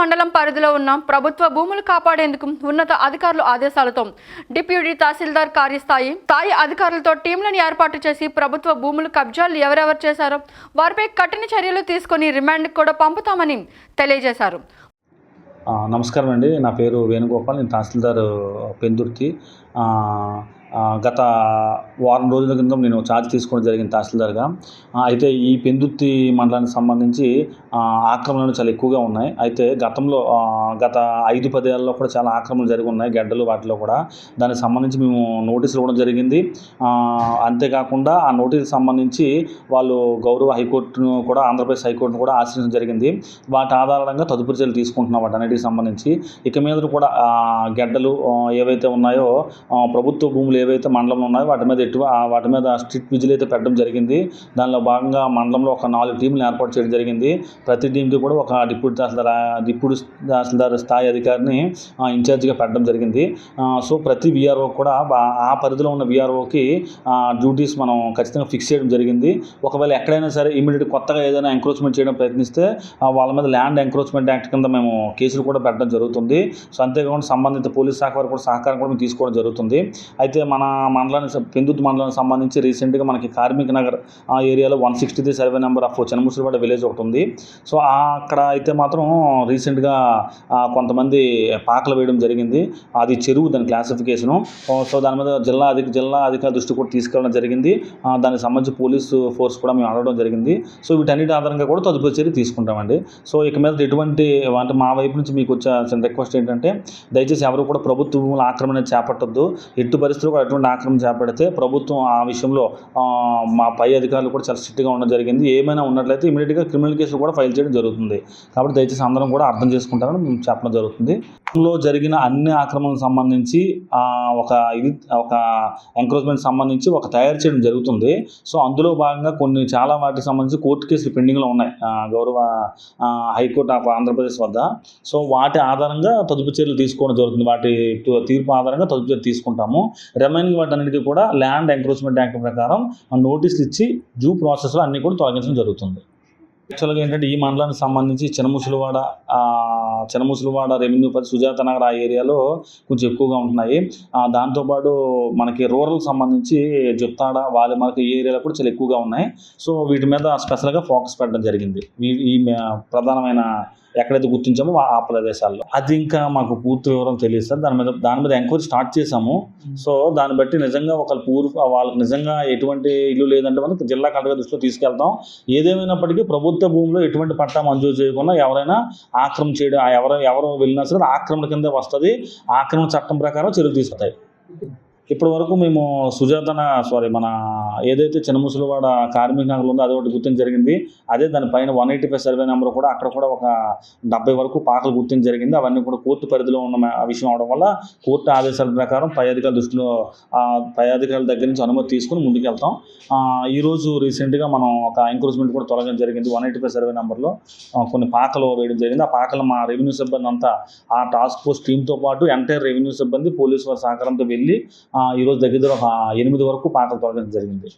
మండలం పరిధిలో ఉన్న ప్రభుత్వ భూములు కాపాడేందుకు ఉన్నత అధికారులు ఆదేశాలతో డిప్యూటీ తహసీల్దార్ కార్యస్థాయి స్థాయి అధికారులతో టీంలను ఏర్పాటు చేసి ప్రభుత్వ భూములు కబ్జాలు ఎవరెవరు చేశారో వారిపై కఠిన చర్యలు తీసుకొని రిమాండ్కి కూడా పంపుతామని తెలియజేశారు. నమస్కారం అండి. నా పేరు వేణుగోపాల్. నేను తహసీల్దార్ పెందుర్తి. గత వారం రోజుల క్రితం నేను ఛార్జ్ తీసుకోవడం జరిగింది తహసీల్దార్గా. అయితే ఈ పెందుర్తి మండలానికి సంబంధించి ఆక్రమణలు చాలా ఎక్కువగా ఉన్నాయి. అయితే గతంలో గత ఐదు పదేళ్ళలో కూడా చాలా ఆక్రమణలు జరిగి ఉన్నాయి గడ్డలు వాటిలో కూడా. దానికి సంబంధించి మేము నోటీసులు ఇవ్వడం జరిగింది. అంతేకాకుండా ఆ నోటీసు సంబంధించి వాళ్ళు గౌరవ హైకోర్టును కూడా ఆంధ్రప్రదేశ్ హైకోర్టును కూడా ఆశ్రయించడం జరిగింది. వాటి ఆధారంగా తదుపరి చర్యలు తీసుకుంటున్నాం వాటన్నిటికి సంబంధించి. ఇక మీద కూడా గడ్డలు ఏవైతే ఉన్నాయో ప్రభుత్వ భూములు ఏవైతే మండలంలో ఉన్నాయో వాటి మీద ఎటు వాటి మీద స్ట్రిక్ట్ విజిల్ అయితే పెట్టడం జరిగింది. దానిలో భాగంగా మండలంలో ఒక నాలుగు టీంలు ఏర్పాటు చేయడం జరిగింది. ప్రతి టీంకి కూడా ఒక డిప్యూటీ తహసీల్దార్ డిప్యూటీ తహసీల్దార్ స్థాయి అధికారిని ఆ, ఇన్ఛార్జిగా పెట్టడం జరిగింది. సో ప్రతి విఆర్ఓ కూడా ఆ పరిధిలో ఉన్న విఆర్ఓకి డ్యూటీస్ మనం ఖచ్చితంగా ఫిక్స్ చేయడం జరిగింది. ఒకవేళ ఎక్కడైనా సరే ఇమీడియట్ కొత్తగా ఏదైనా ఎంక్రోచ్మెంట్ చేయడం ప్రయత్నిస్తే వాళ్ళ మీద ల్యాండ్ ఎంక్రోచ్మెంట్ యాక్ట్ కింద మేము కేసులు కూడా పెట్టడం జరుగుతుంది. సో అంతేకాకుండా సంబంధిత పోలీస్ శాఖ వారు కూడా సహకారం కూడా మేము తీసుకోవడం జరుగుతుంది. అయితే మన మండలానికి పెందుతు మండలానికి సంబంధించి రీసెంట్గా మనకి కార్మిక నగర్ ఆ ఏరియాలో one sixty three survey number of Chennamusalivada village ఒకటి ఉంది. సో అక్కడ అయితే మాత్రం రీసెంట్గా కొంతమంది పాకలు వేయడం జరిగింది. అది చెరువు దాని క్లాసిఫికేషను సో దాని మీద జిల్లా అధిక జిల్లా అధికారుల దృష్టి కూడా తీసుకెళ్ళడం జరిగింది. దానికి సంబంధించి పోలీసు ఫోర్స్ కూడా మేము అడగడం జరిగింది. సో వీటన్నిటి ఆధారంగా కూడా తదుపరి చర్య తీసుకుంటామండి. సో ఇక మీద ఎటువంటి అంటే మా వైపు నుంచి మీకు వచ్చే రిక్వెస్ట్ ఏంటంటే దయచేసి ఎవరు కూడా ప్రభుత్వ భూముల ఆక్రమణ చేపట్టద్దు. ఎట్టి పరిస్థితులు కూడా అటువంటి ఆక్రమణ చేపడితే ప్రభుత్వం ఆ విషయంలో మా పై అధికారులు కూడా చాలా స్ట్రిక్ట్గా ఉండడం జరిగింది. ఏమైనా ఉన్నట్లయితే ఇమీడియట్గా క్రిమినల్ కేసులు కూడా ఫైల్ చేయడం జరుగుతుంది. కాబట్టి దయచేసి అందరం కూడా అర్థం చేసుకుంటారని మేము చెప్పడం జరుగుతుంది. లో జరిగిన అన్ని ఆక్రమణకు సంబంధించి ఒక ఇది ఒక ఎంక్రోచ్మెంట్ సంబంధించి ఒక తయారు చేయడం జరుగుతుంది. సో అందులో భాగంగా కొన్ని చాలా వాటికి సంబంధించి కోర్టు కేసులు పెండింగ్లో ఉన్నాయి. గౌరవ హైకోర్టు ఆఫ్ ఆంధ్రప్రదేశ్ వద్ద. సో వాటి ఆధారంగా తదుపు చర్యలు తీసుకోవడం జరుగుతుంది. వాటి తీర్పు ఆధారంగా తదుపు చర్యలు తీసుకుంటాము. రిమైనింగ్ వాటన్నిటికీ కూడా ల్యాండ్ ఎంక్రోచ్మెంట్ యాక్ట్ ప్రకారం నోటీసులు ఇచ్చి జూ ప్రాసెస్లో అన్ని కూడా తొలగించడం జరుగుతుంది. యాక్చువల్గా ఏంటంటే ఈ మండలానికి సంబంధించి చిన్నముసలివాడ చిన్న ముసలివాడ రెవెన్యూ పది సుజాత నగర్ ఆ ఏరియాలో కొంచెం ఎక్కువగా ఉంటున్నాయి. దాంతోపాటు మనకి రూరల్ సంబంధించి జుత్తాడ వాలిమలక ఈ ఏరియాలో కూడా చాలా ఎక్కువగా ఉన్నాయి. సో వీటి మీద స్పెషల్గా ఫోకస్ పెట్టడం జరిగింది. ఈ ప్రధానమైన ఎక్కడైతే గుర్తించామో ఆ- ప్రదేశాల్లో. అది ఇంకా మాకు పూర్తి వివరం తెలియదు సార్. దాని మీద దాని మీద ఎంక్వైరీ స్టార్ట్ చేసాము సో దాన్ని బట్టి నిజంగా ఒక పూర్వ వాళ్ళకి నిజంగా ఎటువంటి ఇల్లు లేదంటే మనకి జిల్లా కలెక్టర్ దృష్టిలో తీసుకెళ్తాం. ఏదేమైనప్పటికీ ప్రభుత్వ భూమిలో ఎటువంటి పట్టా మంజూరు చేయకుండా ఎవరైనా ఆక్రమణ చేయడం ఆ ఎవరు ఎవరు వెళ్ళినా సరే ఆక్రమణ కింద వస్తుంది. ఆక్రమణ చట్టం ప్రకారం చర్యలు తీసుకుంటాయి. ఇప్పటి వరకు మేము సుజాతన సారీ మన ఏదైతే చిన్నముసలివాడ కార్మిక నగర్లో ఉందో అది ఒకటి గుర్తించ జరిగింది. అదే దానిపైన one eighty five survey number కూడా అక్కడ కూడా ఒక డెబ్బై వరకు పాకలు గుర్తించ జరిగింది. అవన్నీ కూడా కోర్టు పరిధిలో ఉన్న విషయం అవడం వల్ల కోర్టు ఆదేశాల ప్రకారం పై అధికారుల దృష్టిలో పై అధికారుల దగ్గర నుంచి అనుమతి తీసుకుని ముందుకెళ్తాం. ఈరోజు రీసెంట్గా మనం ఒక ఎంక్రోచ్మెంట్ కూడా తొలగడం జరిగింది వన్ ఎయిటీ ఫైవ్ సర్వే నెంబర్లో కొన్ని పాకలు వేయడం జరిగింది. ఆ పాకలు మా రెవెన్యూ సిబ్బంది అంతా ఆ టాస్క్ ఫోర్స్ టీంతో పాటు ఎంటైర్ రెవెన్యూ సిబ్బంది పోలీసు వారి సహకారంతో వెళ్ళి ఈరోజు దగ్గర ఒక ఎనిమిది వరకు పాటలు తొలగించడం జరిగింది.